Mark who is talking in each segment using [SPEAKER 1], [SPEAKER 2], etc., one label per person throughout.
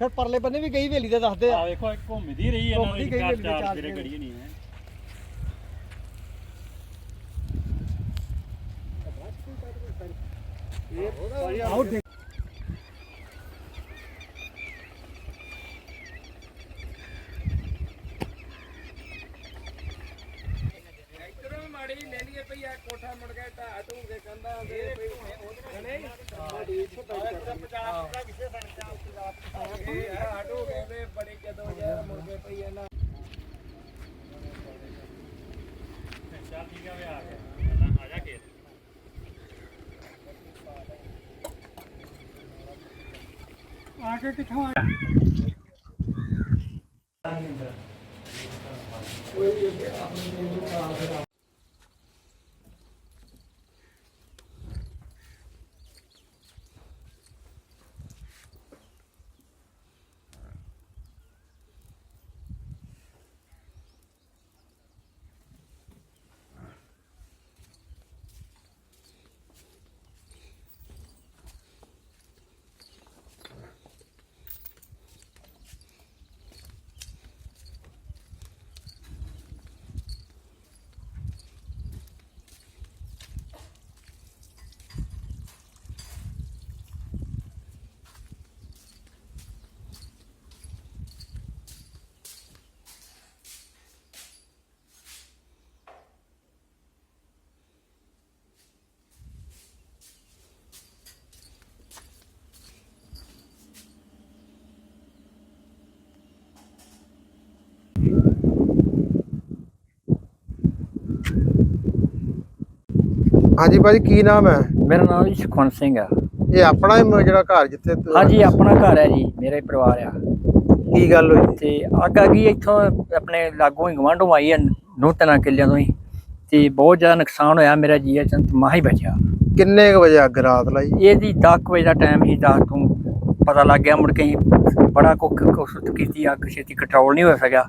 [SPEAKER 1] ਫਿਰ ਪਰਲੇ ਬੰਨੇ ਵੀ ਗਈ ਹਵੇਲੀ ਦੇ ਦੱਸਦੇ ਆ।
[SPEAKER 2] ਆ ਵੇਖੋ ਇੱਕ ਘੁੰਮਦੀ ਰਹੀ ਇਹਨਾਂ
[SPEAKER 1] ਘੁੰਮਦੀ
[SPEAKER 2] ਦੀ
[SPEAKER 1] ਗਈ
[SPEAKER 2] ਚਾਰ ਚਾਰ ਜਿਹੜੇ। ਗੜੀ ਨਹੀਂ ਹੈ।
[SPEAKER 1] ਦੇਖ।
[SPEAKER 2] ਆ ਆ ਗਿਆ ਆ ਜਾ ਖੇਤ
[SPEAKER 1] ਆ ਕੇ ਕਿੱਥੋਂ ਆ
[SPEAKER 3] ਹਾਂਜੀ ਭਾਜੀ ਕੀ ਨਾਮ ਹੈ?
[SPEAKER 4] ਮੇਰਾ ਨਾਮ ਜੀ ਸੁਖਵੰਤ ਸਿੰਘ ਆ।
[SPEAKER 3] ਇਹ ਆਪਣਾ ਹੀ ਜਿਹੜਾ ਘਰ ਜਿੱਥੇ
[SPEAKER 4] ਹਾਂਜੀ ਆਪਣਾ ਘਰ ਹੈ ਜੀ ਮੇਰਾ ਹੀ ਪਰਿਵਾਰ ਆ।
[SPEAKER 3] ਕੀ ਗੱਲ ਹੋਈ?
[SPEAKER 4] ਤੇ ਅੱਗ ਆ ਗਈ ਇੱਥੋਂ ਆਪਣੇ ਲਾਗੋਂ ਹੀ ਗਵਾਂਢੋਂ ਆਈ ਹੈ ਨੌ ਤਿੰਨਾਂ ਕਿੱਲਿਆਂ ਤੋਂ ਹੀ। ਤੇ ਬਹੁਤ ਜ਼ਿਆਦਾ ਨੁਕਸਾਨ ਹੋਇਆ ਮੇਰਾ ਜੀਆ ਚੰਦ ਮਾਹ ਹੀ ਬਚਿਆ।
[SPEAKER 3] ਕਿੰਨੇ ਕੁ ਵਜੇ ਅੱਗ ਰਾਤ ਲਾਈ?
[SPEAKER 4] ਇਹਦੀ 10 ਵਜੇ ਦਾ ਟਾਈਮ ਹੀ 10 ਤੋਂ ਪਤਾ ਲੱਗ ਗਿਆ ਮੁੜ ਕੇ ਅਸੀਂ ਬੜਾ ਕੁੱਖ ਕੋਸ਼ਿਸ਼ ਕੀਤੀ ਅੱਗ ਛੇਤੀ ਕੰਟਰੋਲ ਨਹੀਂ ਹੋ ਸਕਿਆ।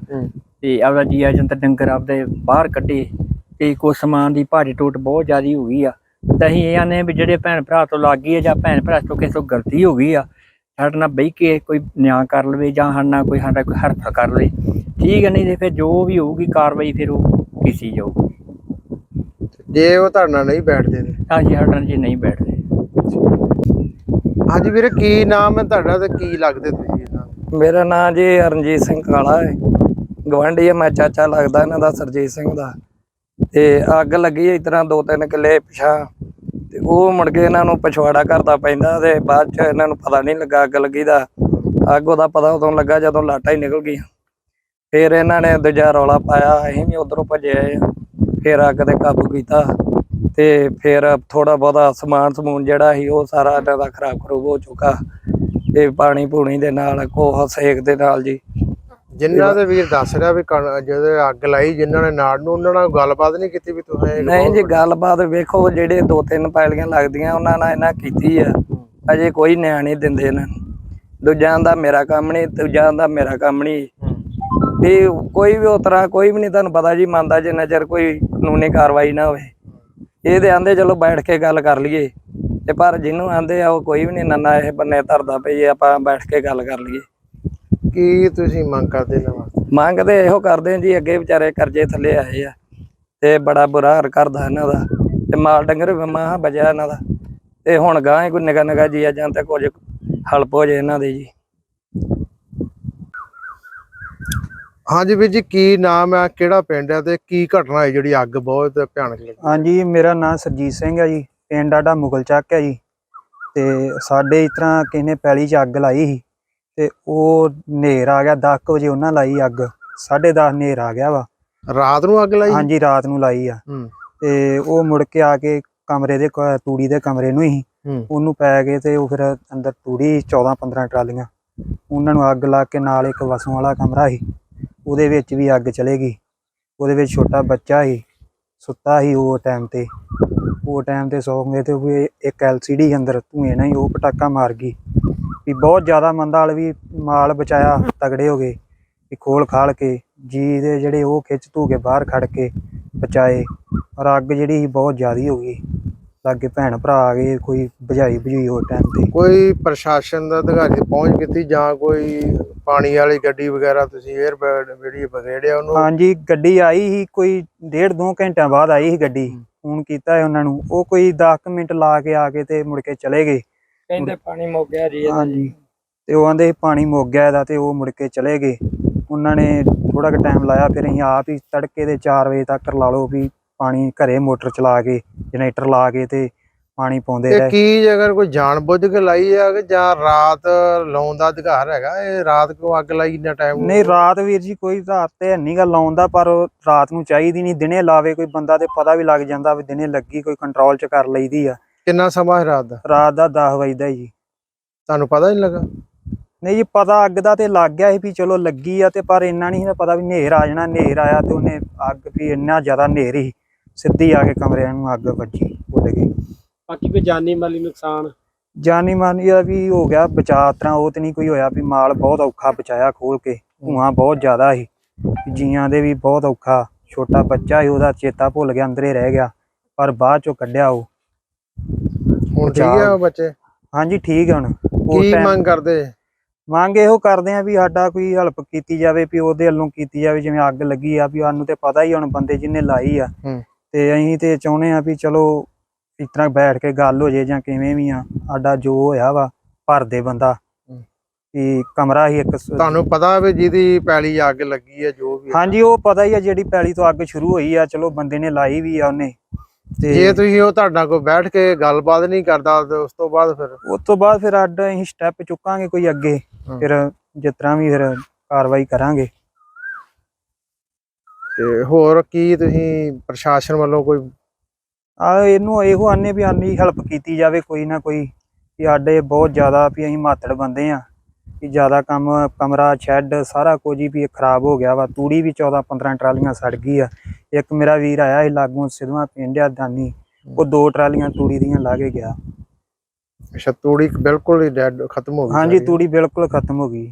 [SPEAKER 4] ਤੇ ਆਪਦਾ ਜੀਆ ਜੰਤ ਡੰਗਰ ਆਪਦੇ ਬਾਹਰ ਕੱਢੇ। ਤੇ ਕੋ ਸਮਾਨ ਦੀ ਭਾਰੀ ਟੋਟ ਬਹੁਤ ਜ਼ਿਆਦੀ ਹੋ ਗਈ ਆ। ਤਾਂ ਅਸੀਂ ਇਹ ਆਨੇ ਵੀ ਜਿਹੜੇ ਭੈਣ ਭਰਾ ਤੋਂ ਲੱਗ ਗਈ ਹੈ ਜਾਂ ਭੈਣ ਭਰਾ ਤੋਂ ਕਿਸੇ ਤੋਂ ਗਲਤੀ ਹੋ ਗਈ ਆ ਸਾਡੇ ਨਾਲ ਬਹਿ ਕੇ ਕੋਈ ਨਿਆਂ ਕਰ ਲਵੇ ਜਾਂ ਸਾਡੇ ਨਾਲ ਕੋਈ ਸਾਡਾ ਕੋਈ ਹਰਫ ਕਰ ਲਵੇ। ਠੀਕ ਹੈ ਨਹੀਂ ਤੇ ਫਿਰ ਜੋ ਵੀ ਹੋਊਗੀ ਕਾਰਵਾਈ ਫਿਰ ਉਹ ਕੀਤੀ ਜਾਊਗੀ।
[SPEAKER 3] ਜੇ ਉਹ ਤੁਹਾਡੇ ਨਾਲ ਨਹੀਂ ਬੈਠਦੇ ਨੇ
[SPEAKER 4] ਹਾਂਜੀ ਸਾਡੇ ਨਾਲ ਜੀ ਨਹੀਂ ਬੈਠਦੇ।
[SPEAKER 3] ਹਾਂਜੀ ਵੀਰੇ ਕੀ ਨਾਮ ਹੈ ਤੁਹਾਡਾ ਤੇ ਕੀ ਲੱਗਦੇ ਤੁਸੀਂ ਇਹਨਾਂ?
[SPEAKER 5] ਮੇਰਾ ਨਾਮ ਜੀ ਰਣਜੀਤ ਸਿੰਘ ਕਾਲਾ ਹੈ। ਗਵਾਂਢੀ ਹੈ ਮੈਂ ਚਾਚਾ ਲੱਗਦਾ ਇਹਨਾਂ ਦਾ ਸਰਜੀਤ ਸਿੰਘ ਦਾ। ਤੇ ਅੱਗ ਲੱਗੀ ਇਸ ਤਰ੍ਹਾਂ ਦੋ ਤਿੰਨ ਕਿੱਲੇ ਪਿਛਾ। ਤੇ ਉਹ ਮੁੜ ਕੇ ਇਹਨਾਂ ਨੂੰ ਪਛਵਾੜਾ ਕਰਦਾ ਪੈਂਦਾ ਤੇ ਬਾਅਦ ਚ ਇਹਨਾਂ ਨੂੰ ਪਤਾ ਨਹੀਂ ਲੱਗਾ ਅੱਗ ਲੱਗੀ ਦਾ ਅੱਗ ਉਹਦਾ ਪਤਾ ਉਦੋਂ ਲੱਗਾ ਜਦੋਂ ਲਾਟਾਂ ਹੀ ਨਿਕਲ ਗਈਆਂ। ਫਿਰ ਇਹਨਾਂ ਨੇ ਦੂਜਾ ਰੌਲਾ ਪਾਇਆ, ਅਸੀਂ ਵੀ ਉਧਰੋਂ ਭੱਜੇ ਆਏ ਫਿਰ ਅੱਗ ਤੇ ਕਾਬੂ ਕੀਤਾ ਤੇ ਫਿਰ ਥੋੜਾ ਬਹੁਤਾ ਸਮਾਨ ਸਮੂਨ ਜਿਹੜਾ ਸੀ ਉਹ ਸਾਰਾ ਇਹਨਾਂ ਦਾ ਖਰਾਬ ਖਰੂਬ ਹੋ ਚੁੱਕਾ। ਤੇ ਪਾਣੀ ਪੂਣੀ ਦੇ ਨਾਲ ਕੋਹ ਸੇਕ ਦੇ ਨਾਲ ਜੀ।
[SPEAKER 3] ਜਿਨ੍ਹਾਂ ਦੇ ਵੀਰ ਦੱਸ ਰਿਹਾ ਵੀ ਕਣ- ਜਦੋਂ ਅੱਗ ਲਾਈ ਜਿਨ੍ਹਾਂ ਨੇ ਨਾੜ ਨੂੰ ਉਹਨਾਂ ਨਾਲ ਗੱਲਬਾਤ ਨਹੀਂ ਕੀਤੀ ਵੀ ਤੁਸੀਂ ਇਹ
[SPEAKER 5] ਨਹੀਂ ਜੀ ਗੱਲਬਾਤ ਵੇਖੋ ਜਿਹੜੇ ਦੋ ਤਿੰਨ ਪੈਲੀਆਂ ਲੱਗਦੀਆਂ ਉਹਨਾਂ ਨਾਲ ਇਹਨਾਂ ਕੀਤੀ ਆ। ਅਜੇ ਕੋਈ ਨਿਆਂ ਨਹੀਂ ਦਿੰਦੇ ਇਹਨਾਂ ਨੂੰ। ਦੂਜਿਆਂ ਦਾ ਮੇਰਾ ਕੰਮ ਨਹੀਂ ਦੂਜਿਆਂ ਦਾ ਮੇਰਾ ਕੰਮ ਨਹੀਂ। ਵੀ ਕੋਈ ਵੀ ਉਤਰਾ ਕੋਈ ਵੀ ਨਹੀਂ ਤੁਹਾਨੂੰ ਪਤਾ ਜੀ ਮੰਨਦਾ ਜਿੰਨਾ ਚਿਰ ਕੋਈ ਕਾਨੂੰਨੀ ਕਾਰਵਾਈ ਨਾ ਹੋਵੇ। ਇਹਦੇ ਆਂਦੇ ਚਲੋ ਬੈਠ ਕੇ ਗੱਲ ਕਰ ਲਈਏ। ਤੇ ਪਰ ਜਿਹਨੂੰ ਆਂਦੇ ਆ ਉਹ ਕੋਈ ਵੀ ਨਹੀਂ ਨੰਨਾ ਇਹ ਬੰਨੇ ਧਰਦਾ ਪਈ ਆਪਾਂ ਬੈਠ ਕੇ ਗੱਲ ਕਰ ਲਈਏ।
[SPEAKER 3] ਕੀ ਤੁਸੀਂ ਮੰਗ ਕਰਦੇ ਇਹਨਾਂ ਵਾਸਤੇ
[SPEAKER 5] ਮੰਗਦੇ ਇਹੋ ਕਰਦੇ ਆ ਜੀ ਅੱਗੇ ਵਿਚਾਰੇ ਕਰਜ਼ੇ ਥੱਲੇ ਆਏ ਆ ਤੇ ਬੜਾ ਬੁਰਾ ਹਾਲ ਕਰਦਾ ਇਹਨਾਂ ਦਾ ਤੇ ਮਾਲ ਡੰਗਰ ਵੀ ਮਹਾ ਬਜਿਆ ਇਹਨਾਂ ਦਾ ਤੇ ਹੁਣ ਗਾਂ ਹੀ ਕੋਈ ਨਿਗਾ ਨਿਗਾ ਜੀ ਆ ਜਾਂ ਤੇ ਕੁਝ ਹਲਪ ਹੋ ਜੇ ਇਹਨਾਂ ਦੇ ਜੀ।
[SPEAKER 3] ਹਾਂਜੀ ਵੀਰ ਜੀ ਕੀ ਨਾਮ ਹੈ ਕਿਹੜਾ ਪਿੰਡ ਹੈ ਤੇ ਕੀ ਘਟਨਾ ਹੋਈ ਜਿਹੜੀ ਅੱਗ ਬਹੁਤ ਭਿਆਨਕ ਲੱਗੀ?
[SPEAKER 6] ਹਾਂਜੀ ਮੇਰਾ ਨਾਮ ਸਰਜੀਤ ਸਿੰਘ ਹੈ ਜੀ ਪਿੰਡ ਸਾਡਾ ਮੁਗਲ ਚੱਕ ਹੈ ਜੀ ਤੇ ਸਾਡੇ ਇਸ ਤਰ੍ਹਾਂ ਕਿਸੇ ਨੇ ਪੈਲੀ 'ਚ ਅੱਗ ਲਾਈ ਸੀ। ਤੇ ਉਹ ਹਨੇਰ ਆ ਗਿਆ 10 ਕੁ ਵਜੇ ਉਹਨਾਂ ਲਾਈ ਅੱਗ 10:30 ਹਨੇਰ ਆ ਗਿਆ ਵਾ।
[SPEAKER 3] ਰਾਤ ਨੂੰ ਅੱਗ ਲਾਈ?
[SPEAKER 6] ਹਾਂਜੀ ਰਾਤ ਨੂੰ ਲਾਈ ਆ। ਤੇ ਉਹ ਮੁੜ ਕੇ ਆ ਕੇ ਕਮਰੇ ਦੇ ਤੂੜੀ ਦੇ ਕਮਰੇ ਨੂੰ ਹੀ ਉਹਨੂੰ ਪੈ ਗਏ ਤੇ ਉਹ ਫਿਰ ਅੰਦਰ ਤੂੜੀ 14 15 ਟਰਾਲੀਆਂ ਉਹਨਾਂ ਨੂੰ ਅੱਗ ਲਾ ਕੇ ਨਾਲ ਇੱਕ ਵਸੋਂ ਵਾਲਾ ਕਮਰਾ ਸੀ ਉਹਦੇ ਵਿੱਚ ਵੀ ਅੱਗ ਚਲੇ ਗਈ ਉਹਦੇ ਵਿੱਚ ਛੋਟਾ ਬੱਚਾ ਸੀ ਸੁੱਤਾ ਸੀ ਉਹ ਟਾਈਮ ਤੇ। ਉਹ ਟਾਈਮ ਤੇ ਸੌਂ ਗਏ ਤੇ ਉਹ ਇੱਕ ਐਲਸੀਡੀ ਅੰਦਰ ਧੂਏ ਨਾਲ ਹੀ ਉਹ ਪਟਾਕਾ ਮਾਰ ਗਈ। ਵੀ ਬਹੁਤ ਜ਼ਿਆਦਾ ਮੰਦਾ ਹਾਲ ਵੀ ਮਾਲ ਬਚਾਇਆ ਤਗੜੇ ਹੋ ਗਏ ਵੀ ਖੋਲ ਖਾਲ ਕੇ ਜੀ ਦੇ ਜਿਹੜੇ ਉਹ ਖਿੱਚ ਧੂ ਕੇ ਬਾਹਰ ਖੜ ਕੇ ਬਚਾਏ ਔਰ ਅੱਗ ਜਿਹੜੀ ਬਹੁਤ ਜ਼ਿਆਦੀ ਹੋ ਗਈ। ਲਾਗੇ ਭੈਣ ਭਰਾ ਆ ਗਏ ਕੋਈ ਬੁਝਾਈ ਬੁਝੀ ਹੋ ਟਾਈਮ ਤੇ।
[SPEAKER 3] ਕੋਈ ਪ੍ਰਸ਼ਾਸਨ ਦਾ ਅਧਿਕਾਰੀ ਦੀ ਪਹੁੰਚ ਕੀਤੀ ਜਾਂ ਕੋਈ ਪਾਣੀ ਵਾਲੀ ਗੱਡੀ ਵਗੈਰਾ ਤੁਸੀਂ 에ਅਰ ਜਿਹੜੀ ਬਗੇੜਿਆ ਉਹਨੂੰ?
[SPEAKER 6] ਹਾਂਜੀ ਗੱਡੀ ਆਈ ਸੀ ਕੋਈ ਡੇਢ ਦੋ ਘੰਟਿਆਂ ਬਾਅਦ ਆਈ ਸੀ ਗੱਡੀ। ਫੋਨ ਕੀਤਾ ਹੈ ਉਹਨਾਂ ਨੂੰ। ਉਹ ਕੋਈ 10 ਮਿੰਟ ਲਾ ਕੇ ਆ ਕੇ ਤੇ ਮੁੜ ਕੇ ਚਲੇ ਗਏ।
[SPEAKER 5] ਕਹਿੰਦੇ ਪਾਣੀ ਮੁੱਕ ਗਿਆ ਜੀ।
[SPEAKER 6] ਹਾਂਜੀ। ਤੇ ਉਹ ਆਂਦੇ ਪਾਣੀ ਮੁੱਕ ਗਿਆ ਇਹਦਾ ਤੇ ਉਹ ਮੁੜ ਕੇ ਚਲੇ ਗਏ। ਉਹਨਾਂ ਨੇ ਥੋੜਾ ਕੁ ਟਾਈਮ ਲਾਇਆ ਫਿਰ ਅਸੀਂ ਆਪ ਹੀ ਤੜਕੇ ਦੇ 4 ਵਜੇ ਤੱਕ ਲਾ ਲਓ ਵੀ ਪਾਣੀ ਘਰੇ ਮੋਟਰ ਚਲਾ ਕੇ ਜਨਰੇਟਰ ਲਾ ਕੇ ਤੇ ਪਾਣੀ ਪਾਉਂਦੇ
[SPEAKER 3] ਇਹ
[SPEAKER 6] ਰਹੇ।
[SPEAKER 3] ਕੀ ਅਗਰ ਕੋਈ ਜਾਣ ਬੁੱਝ ਕੇ ਲਾਈ ਹੈ ਕਿ ਜਾਂ ਰਾਤ ਲਾਉਣ ਦਾ ਅਧਿਕਾਰ ਹੈਗਾ? ਇਹ ਰਾਤ ਕਿਉਂ ਅੱਗ ਲਾਈ ਇੰਨਾ ਟਾਈਮ
[SPEAKER 6] ਨਹੀਂ ਰਾਤ ਵੀਰ ਜੀ ਕੋਈ ਰਾਤ ਤੇ ਨਹੀਂ ਗੱਲ ਆਉਂਦਾ ਪਰ ਉਹ ਰਾਤ ਨੂੰ ਚਾਹੀਦੀ ਨਹੀਂ ਦਿਨੇ ਲਾਵੇ ਕੋਈ ਬੰਦਾ ਤੇ ਪਤਾ ਵੀ ਲੱਗ ਜਾਂਦਾ ਵੀ ਦਿਨੇ ਲੱਗੀ ਕੋਈ ਕੰਟਰੋਲ ਚ ਕਰ ਲਈਦੀ ਆ।
[SPEAKER 3] ਕਿੰਨਾ ਸਮਾਂ ਹੈ ਰਾਤ ਦਾ?
[SPEAKER 6] ਰਾਤ ਦਾ 10 ਵਜੇ ਦਾ ਜੀ।
[SPEAKER 3] ਤੁਹਾਨੂੰ ਪਤਾ ਨਹੀਂ ਲੱਗਾ?
[SPEAKER 6] ਨਹੀਂ ਜੀ ਪਤਾ ਅੱਗ ਦਾ ਤੇ ਲੱਗ ਗਿਆ ਸੀ ਵੀ ਚਲੋ ਲੱਗੀ ਆ ਤੇ ਪਰ ਇੰਨਾ ਨਹੀਂ ਸੀ ਪਤਾ ਵੀ ਹਨੇਰ ਆ ਜਾਣਾ ਹਨੇਰ ਆਇਆ ਤੇ ਉਹਨੇ ਅੱਗ ਵੀ ਇੰਨਾ ਜ਼ਿਆਦਾ ਹਨੇਰ ਸੀ। ਸਿੱਧੀ ਆ ਕੇ ਕਮਰਿਆਂ ਨੂੰ ਅੱਗ ਵੱਜੀ ਉੱਡ ਗਈ।
[SPEAKER 1] ਬਾਕੀ ਕੋਈ ਜਾਨੀ ਮਾਲੀ ਨੁਕਸਾਨ?
[SPEAKER 6] ਜਾਨੀ ਮਾਨੀ ਦਾ ਵੀ ਹੋ ਗਿਆ ਬਚਾਅ ਤਰ੍ਹਾਂ ਉਹ ਤੇ ਨਹੀਂ ਕੋਈ ਹੋਇਆ ਵੀ ਮਾਲ ਬਹੁਤ ਔਖਾ ਬਚਾਇਆ ਖੋਲ ਕੇ ਧੂਆਂ ਬਹੁਤ ਜ਼ਿਆਦਾ ਸੀ। ਜੀਆਂ ਦੇ ਵੀ ਬਹੁਤ ਔਖਾ ਛੋਟਾ ਬੱਚਾ ਸੀ ਉਹਦਾ ਚੇਤਾ ਭੁੱਲ ਗਿਆ ਅੰਦਰੇ ਰਹਿ ਗਿਆ ਪਰ ਬਾਅਦ ਚੋਂ ਕੱਢਿਆ ਉਹ।
[SPEAKER 3] ਹੁਣ ਠੀਕ ਉਹ ਬੱਚੇ?
[SPEAKER 6] ਹਾਂਜੀ ਠੀਕ ਹੁਣ।
[SPEAKER 3] ਕੀ ਮੰਗ ਕਰਦੇ?
[SPEAKER 6] ਮੰਗ ਇਹੋ ਕਰਦੇ ਆ ਵੀ ਸਾਡਾ ਕੋਈ ਹੈਲਪ ਕੀਤੀ ਜਾਵੇ ਵੀ ਉਹਦੇ ਵੱਲੋਂ ਕੀਤੀ ਜਾਵੇ ਜਿਵੇਂ ਅੱਗ ਲੱਗੀ ਆ ਵੀ ਸਾਨੂੰ ਤੇ ਪਤਾ ਹੀ ਹੁਣ ਬੰਦੇ ਜਿਹਨੇ ਲਾਈ ਆ। ਤੇ ਅਸੀਂ ਤੇ ਚਾਹੁੰਦੇ ਆ ਵੀ ਚਲੋ ਇਸ ਤਰ੍ਹਾਂ ਬੈਠ ਕੇ ਗੱਲ ਹੋ ਜੇ ਜਾਂ ਕਿਵੇਂ ਵੀ ਆ ਸਾਡਾ ਜੋ ਹੋਇਆ ਵਾ ਭਰ ਦੇ ਬੰਦਾ। ਵੀ ਕਮਰਾ ਹੀ ਇੱਕ
[SPEAKER 3] ਤੁਹਾਨੂੰ ਪਤਾ ਵੀ ਜਿਹਦੀ ਪੈਲੀ ਅੱਗ ਲੱਗੀ ਹੈ ਜੋ ਵੀ।
[SPEAKER 6] ਹਾਂਜੀ ਉਹ ਪਤਾ ਹੀ ਆ ਜਿਹੜੀ ਪੈਲੀ ਤੋਂ ਅੱਗ ਸ਼ੁਰੂ ਹੋਈ ਆ ਚਲੋ ਬੰਦੇ ਨੇ ਲਾਈ ਵੀ ਆ ਉਹਨੇ।
[SPEAKER 3] ਜੇ
[SPEAKER 6] ਤੇ
[SPEAKER 3] ਤੁਸੀਂ ਉਹ ਤੁਹਾਡਾ ਕੋਈ ਬੈਠ ਕੇ ਗੱਲਬਾਤ ਨਹੀਂ ਕਰਦਾ ਤੇ ਉਸ ਤੋਂ ਬਾਅਦ ਫਿਰ?
[SPEAKER 6] ਉਸ ਤੋਂ ਬਾਅਦ ਫਿਰ ਅੱਡ ਅਸੀਂ ਸਟੈਪ ਚੁੱਕਾਂਗੇ ਕੋਈ ਅੱਗੇ। ਫਿਰ ਜਿਸ ਤਰ੍ਹਾਂ ਵੀ ਫਿਰ ਕਾਰਵਾਈ ਕਰਾਂਗੇ।
[SPEAKER 3] ਤੇ ਹੋਰ ਕੀ ਤੁਸੀਂ ਪ੍ਰਸ਼ਾਸਨ ਵੱਲੋਂ ਕੋਈ
[SPEAKER 6] ਆ ਇਹਨੂੰ ਇਹੋ ਆਨੇ ਵੀ ਆਨੀ ਹੈਲਪ ਕੀਤੀ ਜਾਵੇ ਕੋਈ ਨਾ ਕੋਈ ਕਿ ਸਾਡੇ ਬਹੁਤ ਜ਼ਿਆਦਾ ਵੀ ਅਸੀਂ ਮਾਤੜ ਬੰਦੇ ਆ। ਕਿ ਜ਼ਿਆਦਾ ਕੰਮ ਕਮਰਾ ਸ਼ੈੱਡ ਸਾਰਾ ਕੁਝ ਹੀ ਵੀ ਖਰਾਬ ਹੋ ਗਿਆ ਵਾ। ਤੂੜੀ ਵੀ 14 15 ਟਰਾਲੀਆਂ ਸੜ ਗਈ ਆ। ਇੱਕ ਮੇਰਾ ਵੀਰ ਆਇਆ ਸੀ ਲਾਗੋਂ ਸਿਧਵਾ ਪਿੰਡ ਆ ਦਾਨੀ। ਉਹ ਦੋ ਟਰਾਲੀਆਂ ਤੂੜੀ ਦੀਆਂ ਲਾ ਕੇ ਗਿਆ।
[SPEAKER 3] ਅੱਛਾ ਤੂੜੀ ਬਿਲਕੁਲ ਹੀ ਡੈਡ ਖਤਮ ਹੋ ਗਈ
[SPEAKER 6] ਹਾਂਜੀ। ਤੂੜੀ ਬਿਲਕੁਲ ਖਤਮ ਹੋ ਗਈ।